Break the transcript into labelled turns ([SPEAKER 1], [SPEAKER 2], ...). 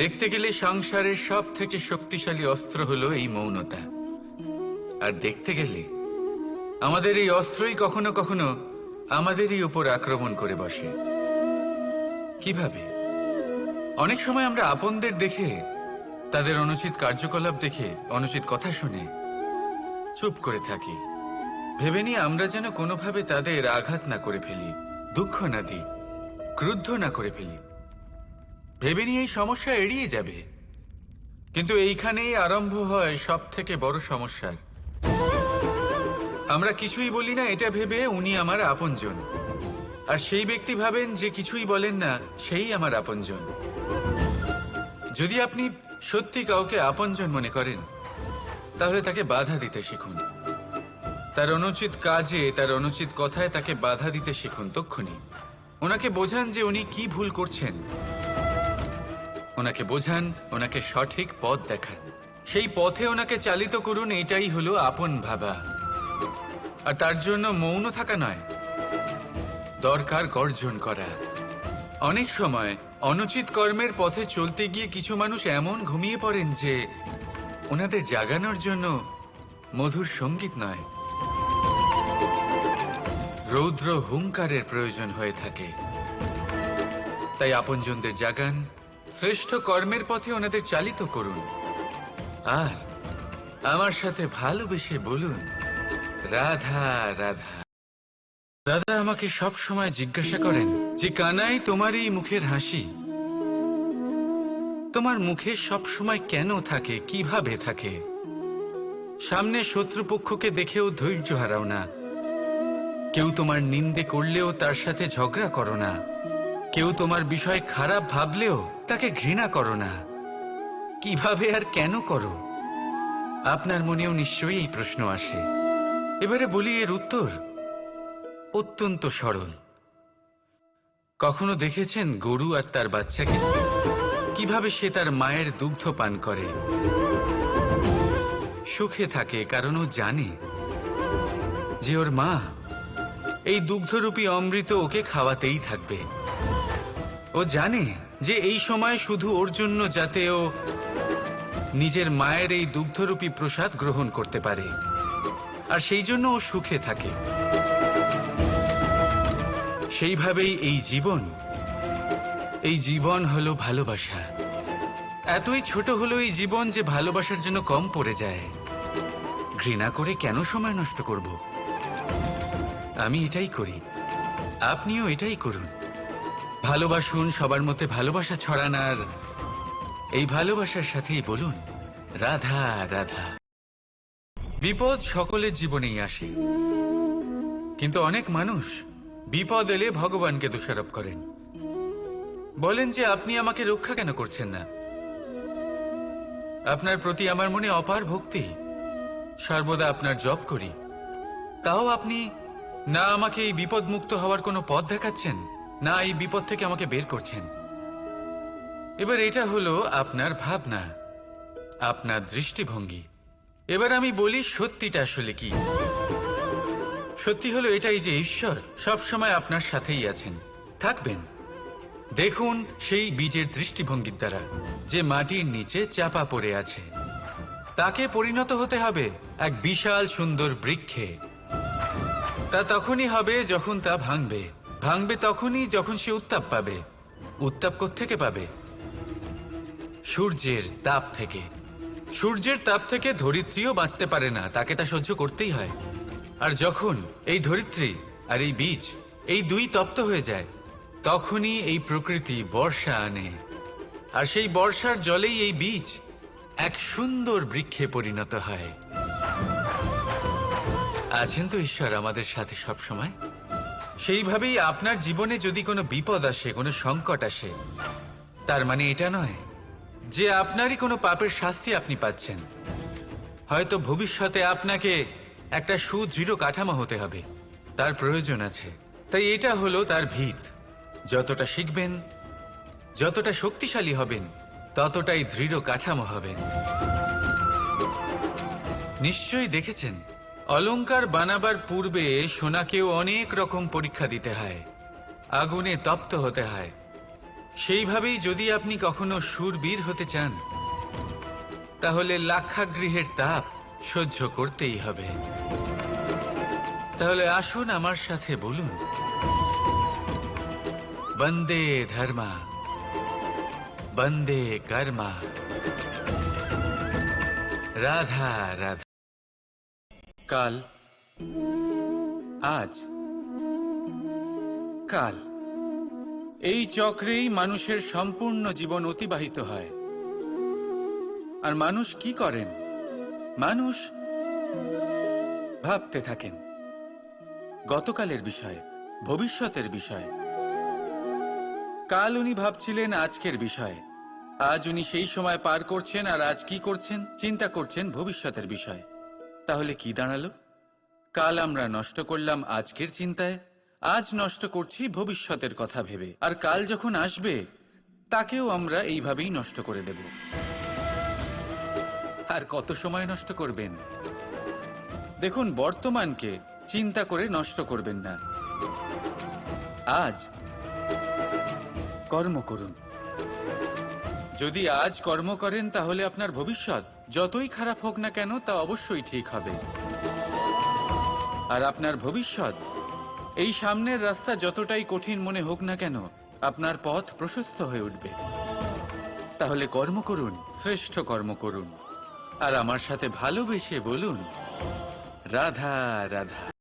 [SPEAKER 1] দেখতে গেলে সংসারের সব থেকে শক্তিশালী অস্ত্র হলো এই মৌনতা। আর দেখতে গেলে আমাদের এই অস্ত্রই কখনো কখনো আমাদেরই উপর আক্রমণ করে বসে। কীভাবে? অনেক সময় আমরা আপনদের দেখে, তাদের অনুচিত কার্যকলাপ দেখে, অনুচিত কথা শুনে চুপ করে থাকি। ভেবে নিয়ে আমরা যেন কোনোভাবে তাদের আঘাত না করে ফেলি, দুঃখ না দিই, ক্রুদ্ধ না করে ফেলি। ভেবে নিয়ে এই সমস্যা এড়িয়ে যাবে। কিন্তু এইখানেই আরম্ভ হয় সব থেকে বড় সমস্যার। আমরা কিছুই বলি না এটা ভেবে উনি আমার আপনজন। আর সেই ব্যক্তি ভাবেন যে কিছুই বলেন না, সেই আমার আপনজন। যদি আপনি সত্যি কাউকে আপনজন মনে করেন, তাহলে তাকে বাধা দিতে শিখুন। তার অনুচিত কাজে, তার অনুচিত কথায় তাকে বাধা দিতে শিখুন তক্ষুনি। ওনাকে বোঝান যে উনি কি ভুল করছেন। ওনাকে বোঝান, ওনাকে সঠিক পথ দেখান। সেই পথে ওনাকে চালিত করুন এটাই হলো আপন ভাবা। আর তার জন্য মৌন থাকা নয়, দরকার গর্জন করা। অনেক সময় অনুচিত কর্মের পথে চলতে গিয়ে কিছু মানুষ এমন ঘুমিয়ে পড়েন যে ওনাদের জাগানোর জন্য মধুর সংগীত নয়, রৌদ্র হুঙ্কারের প্রয়োজন হয়ে থাকে। তাই আপনজনদের জাগান শ্রেষ্ঠ কর্মের পথে ওনাদের চালিত করুন। আর আমার সাথে ভালোবেসে বলুন, রাধা রাধা। দাদা আমাকে সব সময় জিজ্ঞাসা করেন যে, কানাই তোমার এই মুখের হাসি? তোমার মুখে সব সময় কেন থাকে, কীভাবে থাকে? সামনে শত্রুপক্ষকে দেখেও ধৈর্য হারাও না। কেউ তোমার নিন্দে করলেও তার সাথে ঝগড়া করো না। কেউ তোমার বিষয় খারাপ ভাবলেও তাকে ঘৃণা করো না। কীভাবে আর কেন করো? আপনার মনেও নিশ্চয়ই এই প্রশ্ন আসে। এবারে বলি এর উত্তর। অত্যন্ত সরল। কখনো দেখেছেন গরু আর তার বাচ্চাকে? কীভাবে সে তার মায়ের দুগ্ধ পান করে? সুখে থাকে, কারণ ও জানে যে ওর মা এই দুগ্ধরূপী অমৃত ওকে খাওয়াতেই থাকবে। ও জানে যে এই সময় শুধু ওর জন্য যাতে ও নিজের মায়ের এই দুগ্ধরূপী প্রসাদ গ্রহণ করতে পারে। আর সেই জন্য ও সুখে থাকে। সেইভাবেই এই জীবন এই জীবন হলো ভালোবাসা। এতই ছোট হলো এই জীবন যে ভালোবাসার জন্য কম পড়ে যায়। ঘৃণা করে কেন সময় নষ্ট করব? আমি এটাই করি। আপনিও এটাই করুন। ভালোবাসুন, সবার মধ্যে ভালোবাসা ছড়ান আর এই ভালোবাসার সাথেই বলুন, রাধা রাধা। বিপদ সকলের জীবনেই আসে, কিন্তু অনেক মানুষ বিপদ এলে ভগবানকে দোষারোপ করেন। বলেন যে, আপনি আমাকে রক্ষা কেন করছেন না? আপনার প্রতি আমার মনে অপার ভক্তি। সর্বদা আপনার জপ করি। তাও আপনি না আমাকে এই বিপদ মুক্ত হওয়ার কোনো পথ দেখাচ্ছেন? না, এই বিপদ থেকে আমাকে বের করছেন। এবার এটা হলো আপনার ভাবনা, আপনার দৃষ্টিভঙ্গি। এবার আমি বলি সত্যিটা আসলে কি। সত্যি হলো এটাই যে ঈশ্বর সব সময় আপনার সাথেই আছেন। থাকবেন। দেখুন সেই বীজের দৃষ্টিভঙ্গির দ্বারা, যে মাটির নিচে চাপা পড়ে আছে। তাকে পরিণত হতে হবে এক বিশাল সুন্দর বৃক্ষে। তা তখনই হবে যখন তা ভাঙবে। ভাঙবে তখনই যখন সে উত্তাপ পাবে। উত্তাপ থেকে পাবে? সূর্যের তাপ থেকে। সূর্যের তাপ থেকে ধরিত্রীও বাঁচতে পারে না, তাকে তা সহ্য করতেই হয়। আর যখন এই ধরিত্রী আর এই বীজ, এই দুই তপ্ত হয়ে যায়, তখনই এই প্রকৃতি বর্ষা আনে। আর সেই বর্ষার জলেই এই বীজ এক সুন্দর বৃক্ষে পরিণত হয়। আছেন তো ঈশ্বর আমাদের সাথে সব সময় সেইভাবেই আপনার জীবনে যদি কোনো বিপদ আসে, কোনো সংকট আসে, তার মানে এটা নয় যে আপনারই কোনো পাপের শাস্তি আপনি পাচ্ছেন। হয়তো ভবিষ্যতে আপনাকে একটা সুদৃঢ় কাঠামো হতে হবে, তার প্রয়োজন আছে। তাই এটা হলো তার ভিত। যতটা শিখবেন, যতটা শক্তিশালী হবেন, ততটাই দৃঢ় কাঠামো হবেন। নিশ্চয়ই দেখেছেন অলংকার বানাবার পূর্বে সোনাকেও অনেক রকম পরীক্ষা দিতে হয়। আগুনে তপ্ত হতে হয়। সেইভাবেই যদি আপনি কখনো সুরবীর হতে চান, তাহলে লাক্ষাগৃহের তাপ সহ্য করতেই হবে। তাহলে আসুন আমার সাথে বলুন, বন্দে ধর্মা, বন্দে কর্মা, রাধা রাধা। কাল। আজ। কাল। এই চক্রেই মানুষের সম্পূর্ণ জীবন অতিবাহিত হয়। আর মানুষ কি করেন? মানুষ ভাবতে থাকেন। গতকালের বিষয়ে, ভবিষ্যতের বিষয়ে। কাল উনি ভাবছিলেন আজকের বিষয়ে। আজ উনি সেই সময় পার করছেন আর আজ কি করছেন? চিন্তা করছেন ভবিষ্যতের বিষয়ে। তাহলে কি দাঁড়াল? কাল আমরা নষ্ট করলাম আজকের চিন্তায়, আজ নষ্ট করছি ভবিষ্যতের কথা ভেবে। আর কাল যখন আসবে, তাকেও আমরা এইভাবেই নষ্ট করে দেব। আর কত সময় নষ্ট করবেন? দেখুন, বর্তমানকে চিন্তা করে নষ্ট করবেন না। আজ কর্ম করুন। যদি আজ কর্ম করেন, তাহলে আপনার ভবিষ্যৎ যতই খারাপ হোক না কেন, তা অবশ্যই ঠিক হবে। আর আপনার ভবিষ্যৎ, এই সামনের রাস্তা যতটাই কঠিন মনে হোক না কেন, আপনার পথ প্রশস্ত হয়ে উঠবে। তাহলে কর্ম করুন, শ্রেষ্ঠ কর্ম করুন। আর আমার সাথে ভালোবেসে বলুন, রাধা রাধা।